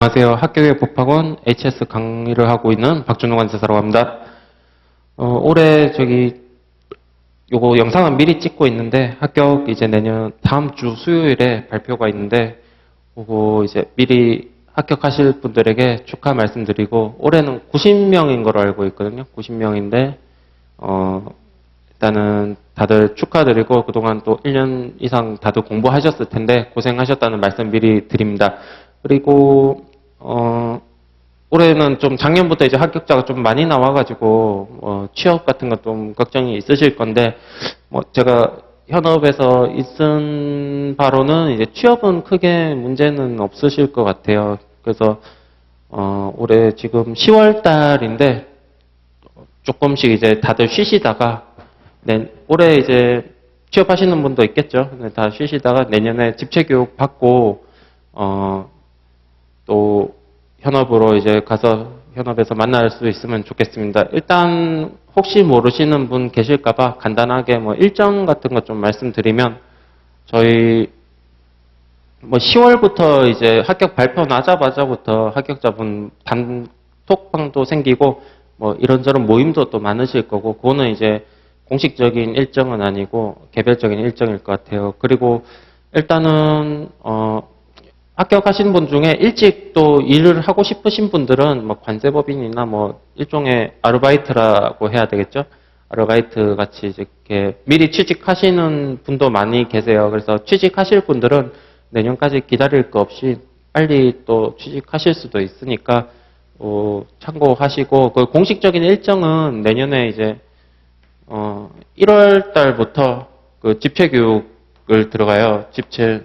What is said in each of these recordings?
안녕하세요. 학교의 복학원 HS 강의를 하고 있는 박준호 관세사라고 합니다. 어, 올해 저기 요거 영상은 미리 찍고 있는데 합격 이제 내년 다음 주 수요일에 발표가 있는데 그거 이제 미리 합격하실 분들에게 축하 말씀드리고 올해는 90명인 걸로 알고 있거든요. 90명인데 어 일단은 다들 축하드리고 그동안 또 1년 이상 다들 공부하셨을 텐데 고생하셨다는 말씀 미리 드립니다. 그리고 어 올해는 좀 작년부터 이제 합격자가 좀 많이 나와가지고 어, 취업 같은 것 좀 걱정이 있으실 건데 뭐 제가 현업에서 있은 바로는 이제 취업은 크게 문제는 없으실 것 같아요. 그래서 어, 올해 지금 10월 달인데 조금씩 이제 다들 쉬시다가 네, 올해 이제 취업하시는 분도 있겠죠. 네, 다 쉬시다가 내년에 집체 교육 받고 어, 또 현업으로 이제 가서 현업에서 만날 수 있으면 좋겠습니다. 일단 혹시 모르시는 분 계실까봐 간단하게 뭐 일정 같은 것 좀 말씀드리면 저희 뭐 10월부터 이제 합격 발표 나자마자부터 합격자분 단톡방도 생기고 뭐 이런저런 모임도 또 많으실 거고 그거는 이제 공식적인 일정은 아니고 개별적인 일정일 것 같아요. 그리고 일단은 어 합격하신 분 중에 일찍 또 일을 하고 싶으신 분들은 뭐 관세법인이나 뭐 일종의 아르바이트라고 해야 되겠죠. 아르바이트 같이 이렇게 미리 취직하시는 분도 많이 계세요. 그래서 취직하실 분들은 내년까지 기다릴 거 없이 빨리 또 취직하실 수도 있으니까 어, 참고하시고 그 공식적인 일정은 내년에 이제 어, 1월 달부터 그 집체 교육을 들어가요. 집체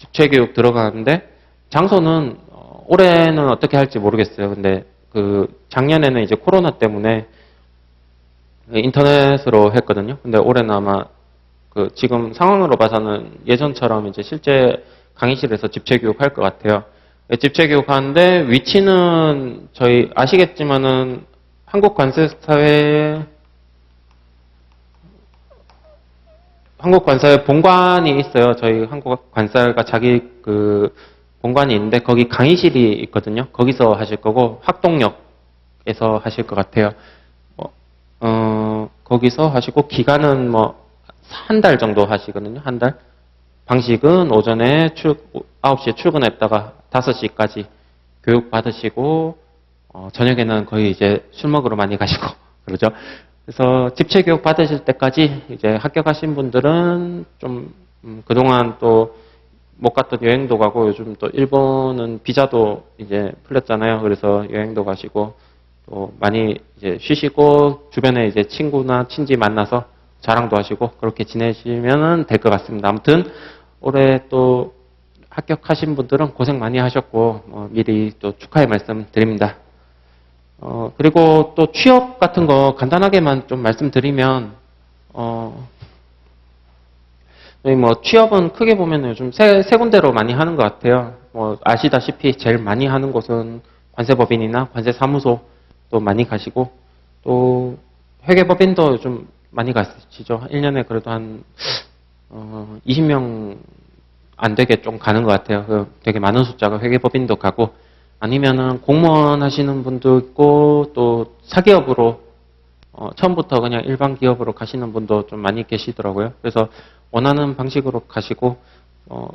집체 교육 들어가는데 장소는 어, 올해는 어떻게 할지 모르겠어요. 근데 그 작년에는 이제 코로나 때문에 인터넷으로 했거든요. 근데 올해는 아마 그 지금 상황으로 봐서는 예전처럼 이제 실제 강의실에서 집체 교육 할 것 같아요. 집체 교육 하는데 위치는 저희 아시겠지만은 한국 관세사회 한국 관사에 본관이 있어요. 저희 한국 관사가 자기 그 본관이 있는데 거기 강의실이 있거든요. 거기서 하실 거고 학동역에서 하실 것 같아요. 뭐, 어, 거기서 하시고 기간은 뭐 한 달 정도 하시거든요. 한 달. 방식은 오전에 출 9시에 출근했다가 5시까지 교육 받으시고 어, 저녁에는 거의 이제 술 먹으러 많이 가시고 그러죠. 그래서 집체 교육 받으실 때까지 이제 합격하신 분들은 좀 음, 그동안 또 못 갔던 여행도 가고 요즘 또 일본은 비자도 이제 풀렸잖아요. 그래서 여행도 가시고 또 많이 이제 쉬시고 주변에 이제 친구나 친지 만나서 자랑도 하시고 그렇게 지내시면 될 것 같습니다. 아무튼 올해 또 합격하신 분들은 고생 많이 하셨고 어, 미리 또 축하의 말씀 드립니다. 어, 그리고 또 취업 같은 거 간단하게만 좀 말씀드리면, 어, 저희 뭐 취업은 크게 보면 요즘 세, 세 군데로 많이 하는 것 같아요. 뭐 아시다시피 제일 많이 하는 곳은 관세법인이나 관세사무소 또 많이 가시고, 또 회계법인도 요즘 많이 가시죠. 1년에 그래도 한, 어, 20명 안 되게 좀 가는 것 같아요. 그 되게 많은 숫자가 회계법인도 가고, 아니면은 공무원 하시는 분도 있고 또 사기업으로 어, 처음부터 그냥 일반 기업으로 가시는 분도 좀 많이 계시더라고요. 그래서 원하는 방식으로 가시고 어,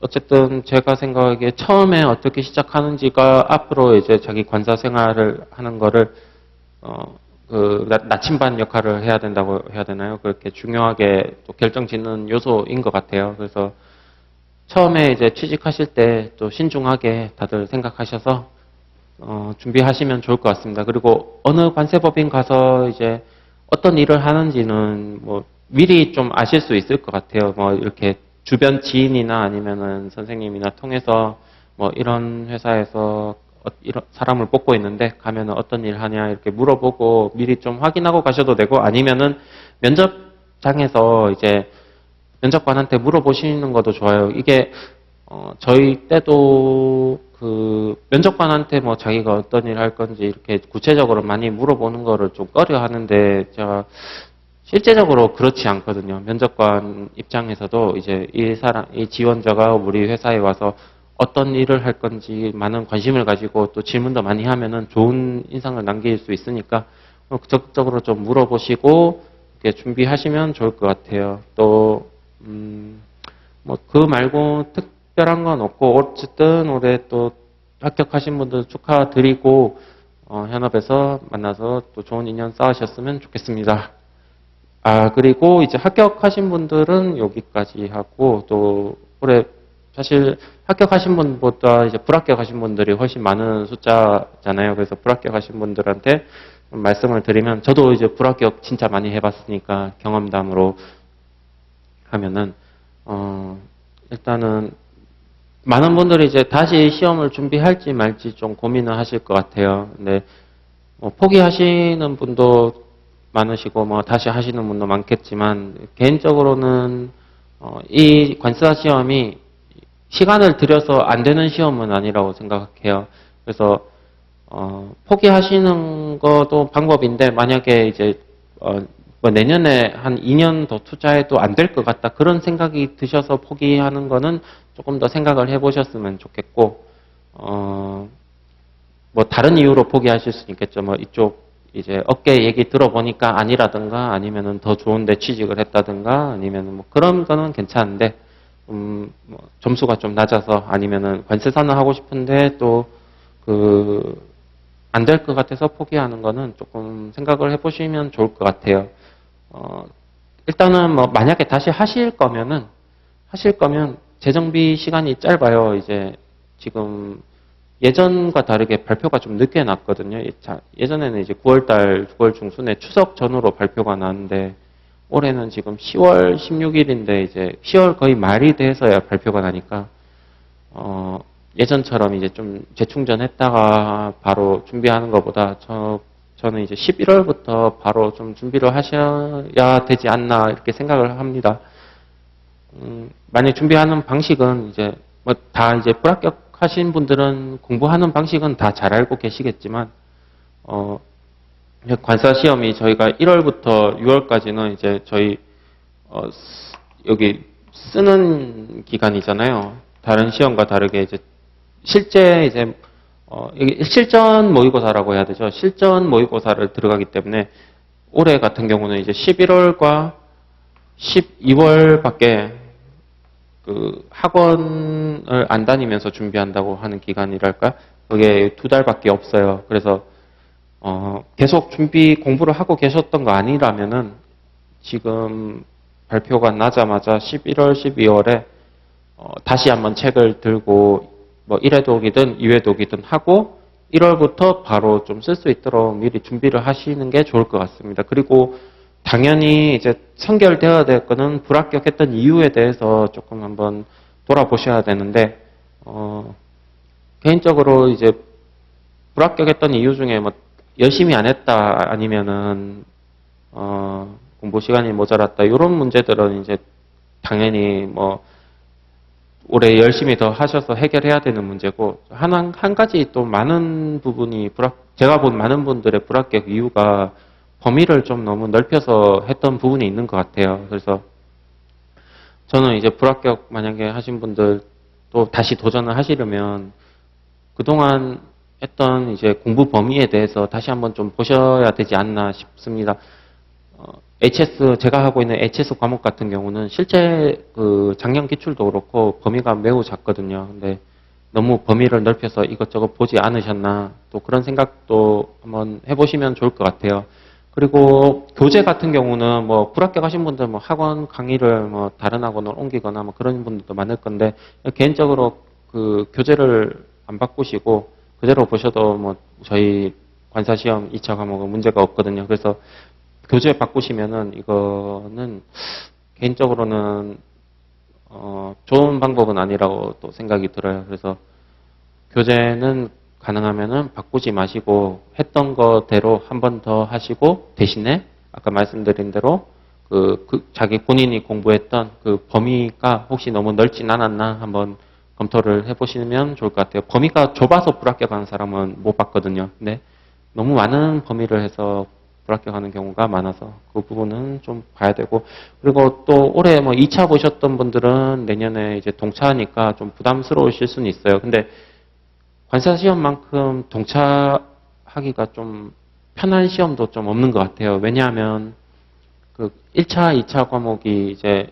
어쨌든 제가 생각하기에 처음에 어떻게 시작하는지가 앞으로 이제 자기 관사 생활을 하는 거를 어, 그 나침반 역할을 해야 된다고 해야 되나요? 그렇게 중요하게 또 결정 짓는 요소인 것 같아요. 그래서 처음에 이제 취직하실 때 또 신중하게 다들 생각하셔서 어, 준비하시면 좋을 것 같습니다. 그리고 어느 관세법인 가서 이제 어떤 일을 하는지는 뭐 미리 좀 아실 수 있을 것 같아요. 뭐 이렇게 주변 지인이나 아니면은 선생님이나 통해서 뭐 이런 회사에서 어, 이런 사람을 뽑고 있는데 가면은 어떤 일 하냐 이렇게 물어보고 미리 좀 확인하고 가셔도 되고 아니면은 면접장에서 이제 면접관한테 물어보시는 것도 좋아요. 이게 어, 저희 때도 그 면접관한테 뭐 자기가 어떤 일 할 건지 이렇게 구체적으로 많이 물어보는 거를 좀 꺼려 하는데 제가 실제적으로 그렇지 않거든요. 면접관 입장에서도 이제 이 사람, 이 지원자가 우리 회사에 와서 어떤 일을 할 건지 많은 관심을 가지고 또 질문도 많이 하면은 좋은 인상을 남길 수 있으니까 어, 적극적으로 좀 물어보시고 이렇게 준비하시면 좋을 것 같아요. 또, 음, 뭐, 그 말고 특별한 건 없고, 어쨌든 올해 또 합격하신 분들 축하드리고, 어, 현업에서 만나서 또 좋은 인연 쌓으셨으면 좋겠습니다. 아, 그리고 이제 합격하신 분들은 여기까지 하고, 또 올해 사실 합격하신 분보다 이제 불합격하신 분들이 훨씬 많은 숫자잖아요. 그래서 불합격하신 분들한테 말씀을 드리면 저도 이제 불합격 진짜 많이 해봤으니까 경험담으로 하면은 어 일단은 많은 분들이 이제 다시 시험을 준비할지 말지 좀 고민을 하실 것 같아요. 근데 뭐 포기하시는 분도 많으시고 뭐 다시 하시는 분도 많겠지만 개인적으로는 어, 이 관사 시험이 시간을 들여서 안 되는 시험은 아니라고 생각해요. 그래서 어, 포기하시는 것도 방법인데 만약에 이제 어, 뭐 내년에 한 2년 더 투자해도 안 될 것 같다 그런 생각이 드셔서 포기하는 거는 조금 더 생각을 해보셨으면 좋겠고 어, 뭐 다른 이유로 포기하실 수 있겠죠. 뭐 이쪽 이제 업계 얘기 들어보니까 아니라든가 아니면은 더 좋은데 취직을 했다든가 아니면은 뭐 그런 거는 괜찮은데 음, 뭐 점수가 좀 낮아서 아니면은 관세사는 하고 싶은데 또 그 안 될 것 같아서 포기하는 거는 조금 생각을 해보시면 좋을 것 같아요. 어, 일단은 뭐 만약에 다시 하실 거면은 하실 거면 재정비 시간이 짧아요. 이제 지금 예전과 다르게 발표가 좀 늦게 났거든요. 예- 자, 예전에는 이제 9월달, 9월 중순에 추석 전후로 발표가 나는데 올해는 지금 10월 16일인데 이제 10월 거의 말이 돼서야 발표가 나니까 어, 예전처럼 이제 좀 재충전했다가 바로 준비하는 것보다 저 저는 이제 11월부터 바로 좀 준비를 하셔야 되지 않나 이렇게 생각을 합니다. 음, 만약 준비하는 방식은 이제 뭐 다 이제 불합격하신 분들은 공부하는 방식은 다 잘 알고 계시겠지만 어, 관사 시험이 저희가 1월부터 6월까지는 이제 저희 어, 쓰- 여기 쓰는 기간이잖아요. 다른 시험과 다르게 이제 실제 이제 어, 이게 실전 모의고사라고 해야 되죠. 실전 모의고사를 들어가기 때문에 올해 같은 경우는 이제 11월과 12월밖에 그 학원을 안 다니면서 준비한다고 하는 기간이랄까? 그게 두 달밖에 없어요. 그래서 어, 계속 준비 공부를 하고 계셨던 거 아니라면은 지금 발표가 나자마자 11월, 12월에 어, 다시 한번 책을 들고 뭐 1회 독이든 2회 독이든 하고 1월부터 바로 좀 쓸 수 있도록 미리 준비를 하시는 게 좋을 것 같습니다. 그리고 당연히 이제 선결되어야 될 거는 불합격했던 이유에 대해서 조금 한번 돌아보셔야 되는데 어, 개인적으로 이제 불합격했던 이유 중에 뭐 열심히 안 했다 아니면은 어, 공부 시간이 모자랐다 이런 문제들은 이제 당연히 뭐 올해 열심히 더 하셔서 해결해야 되는 문제고 한, 한 가지 또 많은 부분이 불합 제가 본 많은 분들의 불합격 이유가 범위를 좀 너무 넓혀서 했던 부분이 있는 것 같아요. 그래서 저는 이제 불합격 만약에 하신 분들 또 다시 도전을 하시려면 그동안 했던 이제 공부 범위에 대해서 다시 한번 좀 보셔야 되지 않나 싶습니다. 어, HS 제가 하고 있는 HS 과목 같은 경우는 실제 그 작년 기출도 그렇고 범위가 매우 작거든요. 근데 너무 범위를 넓혀서 이것저것 보지 않으셨나 또 그런 생각도 한번 해보시면 좋을 것 같아요. 그리고 교재 같은 경우는 뭐 불합격 하신 분들 뭐 학원 강의를 뭐 다른 학원으로 옮기거나 뭐 그런 분들도 많을 건데 개인적으로 그 교재를 안 바꾸시고 그대로 보셔도 뭐 저희 관사 시험 2차 과목은 문제가 없거든요. 그래서 교재 바꾸시면은 이거는 개인적으로는 어 좋은 방법은 아니라고 또 생각이 들어요. 그래서 교재는 가능하면은 바꾸지 마시고 했던 거대로 한 번 더 하시고 대신에 아까 말씀드린 대로 그, 그 자기 본인이 공부했던 그 범위가 혹시 너무 넓진 않았나 한번 검토를 해보시면 좋을 것 같아요. 범위가 좁아서 불합격하는 사람은 못 봤거든요. 근데 너무 많은 범위를 해서 불합격하는 경우가 많아서 그 부분은 좀 봐야 되고 그리고 또 올해 뭐 2차 보셨던 분들은 내년에 이제 동차하니까 좀 부담스러우실 수는 있어요. 근데 관사 시험만큼 동차하기가 좀 편한 시험도 좀 없는 것 같아요. 왜냐하면 그 1차, 2차 과목이 이제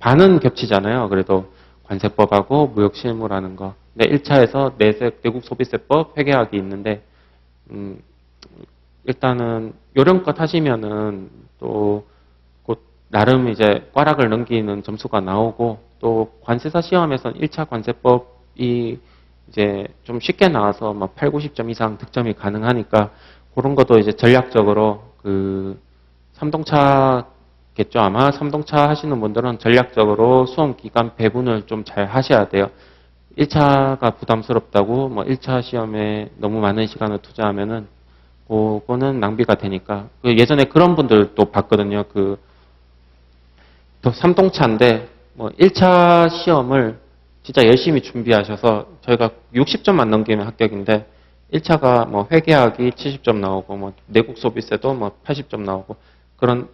반은 겹치잖아요. 그래도 관세법하고 무역실무라는 거. 근데 1차에서 내세, 내국 소비세법 회계학이 있는데, 음, 일단은 요령껏 하시면은 또 곧 나름 이제 꽈락을 넘기는 점수가 나오고 또 관세사 시험에서는 1차 관세법이 이제 좀 쉽게 나와서 막 8, 90점 이상 득점이 가능하니까 그런 것도 이제 전략적으로 그 삼동차겠죠 아마 삼동차 하시는 분들은 전략적으로 수험 기간 배분을 좀 잘 하셔야 돼요. 1차가 부담스럽다고 뭐 1차 시험에 너무 많은 시간을 투자하면은 그거는 낭비가 되니까 그 예전에 그런 분들도 봤거든요. 그또 삼동차인데 뭐 1차 시험을 진짜 열심히 준비하셔서 저희가 60점만 넘기면 합격인데 1차가 뭐 회계학이 70점 나오고 뭐 내국 소비세도 뭐 80점 나오고 그런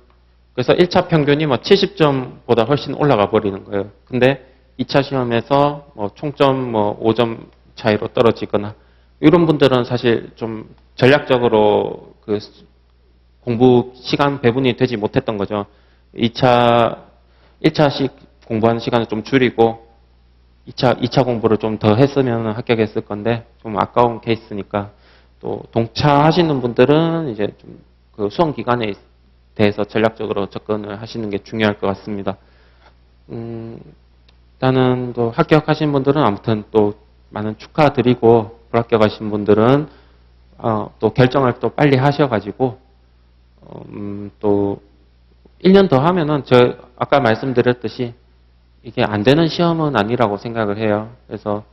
그래서 1차 평균이 뭐 70점보다 훨씬 올라가 버리는 거예요. 근데 2차 시험에서 뭐 총점 뭐 5점 차이로 떨어지거나 이런 분들은 사실 좀 전략적으로 그 공부 시간 배분이 되지 못했던 거죠. 2차, 1차씩 공부하는 시간을 좀 줄이고 2차, 2차 공부를 좀 더 했으면 합격했을 건데 좀 아까운 케이스니까 또 동차 하시는 분들은 이제 좀 그 수험 기간에 대해서 전략적으로 접근을 하시는 게 중요할 것 같습니다. 음, 일단은 또 합격하신 분들은 아무튼 또 많은 축하드리고 불합격하신 분들은 어, 또 결정을 또 빨리 하셔가지고 어, 음, 또 1년 더 하면은 저 아까 말씀드렸듯이 이게 안 되는 시험은 아니라고 생각을 해요. 그래서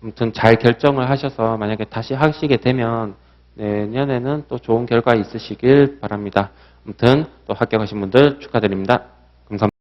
아무튼 잘 결정을 하셔서 만약에 다시 하시게 되면 내년에는 또 좋은 결과 있으시길 바랍니다. 아무튼 또 합격하신 분들 축하드립니다. 감사합니다.